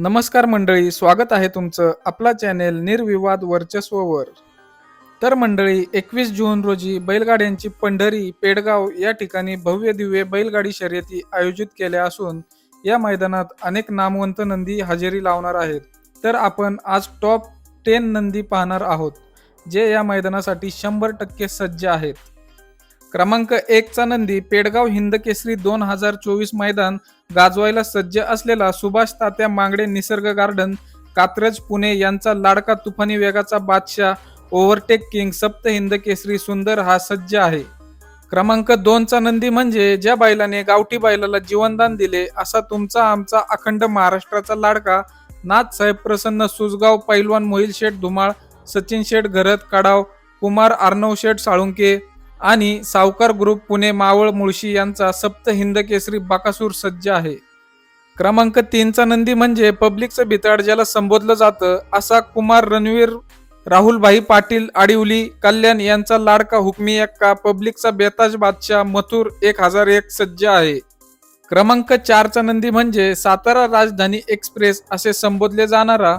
नमस्कार मंडळी स्वागत आहे तुमचं आपला चॅनेल निर्विवाद वर्चस्ववर. तर मंडळी एकवीस जून रोजी बैलगाड्यांची पंढरी पेडगाव या ठिकाणी भव्य दिव्य बैलगाडी शर्यती आयोजित केल्या असून या मैदानात अनेक नामवंत नंदी हजेरी लावणार आहेत. तर आपण आज टॉप टेन नंदी पाहणार आहोत जे या मैदानासाठी शंभर टक्के सज्ज आहेत. क्रमांक एकचा नंदी पेडगाव हिंद केसरी दोन हजार चोवीस मैदान गाजवायला सज्ज असलेला सुभाष तात्या मांगडे निसर्ग गार्डन कात्रज पुणे यांचा लाडका तुफानी वेगाचा बादशाह ओव्हरटेक किंग सप्त हिंद केसरी सुंदर हा सज्ज आहे. क्रमांक दोनचा नंदी म्हणजे ज्या बैलाने गावठी बैलाला जीवनदान दिले असा तुमचा आमचा अखंड महाराष्ट्राचा लाडका नाथ साहेब प्रसन्न सुजगाव पैलवान मोहिल शेठ धुमाळ सचिन शेठ घरत कडाव कुमार आर्नव शेठ साळुंके आणि सावकार ग्रुप पुणे मावळ मुळशी यांचा सप्त हिंद केसरी बाकासूर सज्ज आहे. क्रमांक तीनचा नंदी म्हणजे पब्लिकचं बिताड ज्याला संबोधलं जातं असा कुमार रणवीर राहुलभाई पाटील आडिवली कल्याण यांचा लाडका हुकमी एक्का पब्लिकचा बेताज बादशाह मथुर एक हजार एक सज्ज आहे. क्रमांक चारचा नंदी म्हणजे सातारा राजधानी एक्सप्रेस असे संबोधले जाणारा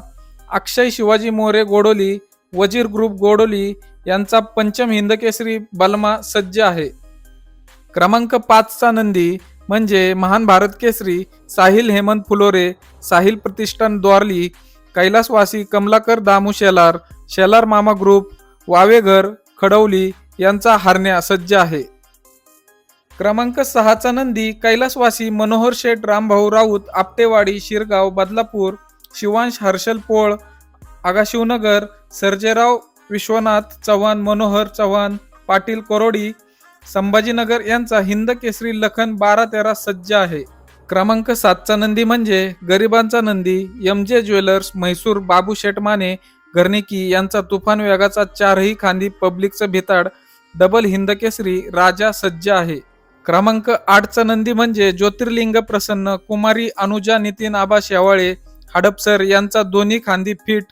अक्षय शिवाजी मोरे गोडोली वजीर ग्रुप गोडोली यांचा पंचम हिंदकेसरी बलमा सज्ज आहे. क्रमांक पाचचा नंदी म्हणजे महान भारत केसरी साहिल हेमंत फुलोरे साहिल प्रतिष्ठान द्वारली कैलासवासी कमलाकर दामू शेलार शेलार मामा ग्रुप वावेघर खडवली यांचा हारण्या सज्ज आहे. क्रमांक सहाचा नंदी कैलासवासी मनोहर शेठ रामभाऊ राऊत आपटेवाडी शिरगाव बदलापूर शिवांश हर्षल पोळ आगाशिवनगर सर्जेराव विश्वनाथ चव्हाण मनोहर चव्हाण पाटील कोरोडी संभाजीनगर यांचा हिंद केसरी लखन बारा तेरा सज्ज आहे. क्रमांक सातचा नंदी म्हणजे गरिबांचा Nandi M J jewellers Mhaisur Babu Shetmane Gharniki यांचा तुफान वेगाचा चारही खांदी पब्लिकचं भिताड डबल हिंद केसरी राजा सज्ज आहे. क्रमांक आठचा नंदी म्हणजे ज्योतिर्लिंग प्रसन्न कुमारी अनुजा नितीन आबा शेवाळे हडपसर यांचा दोन्ही खांदी फिट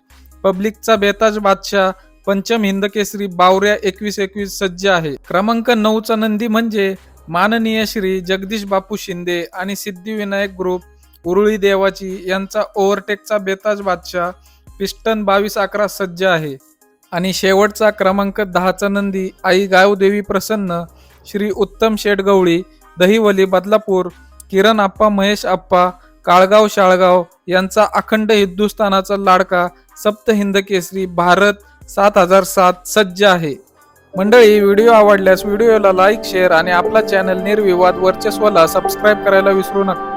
पब्लिकचा बेताज बादशाह पंचम हिंद केसरी बावऱ्या एकवीस एकवीस सज्ज आहे. क्रमांक नऊचा नंदी म्हणजे माननीय श्री जगदीश बापू शिंदे आणि सिद्धिविनायक ग्रुप उरुळी देवाची यांचा ओव्हरटेकचा बेताज बादशाह पिस्टन बावीस अकरा सज्ज आहे. आणि शेवटचा क्रमांक दहाचा नंदी आई गावदेवी प्रसन्न श्री उत्तम शेटगवळी दहिवली बदलापूर किरण आप्पा महेश आप्पा काळगाव शाळगाव यांचा अखंड हिंदुस्थानाचा लाडका सप्त हिंद केसरी भारत सात हजार सात सज्ज आहे. मंडळी व्हिडिओ आवडल्यास व्हिडिओला लाईक शेअर आणि आपला चॅनल निर्विवाद वर्चस्वला सबस्क्राईब करायला विसरू नका.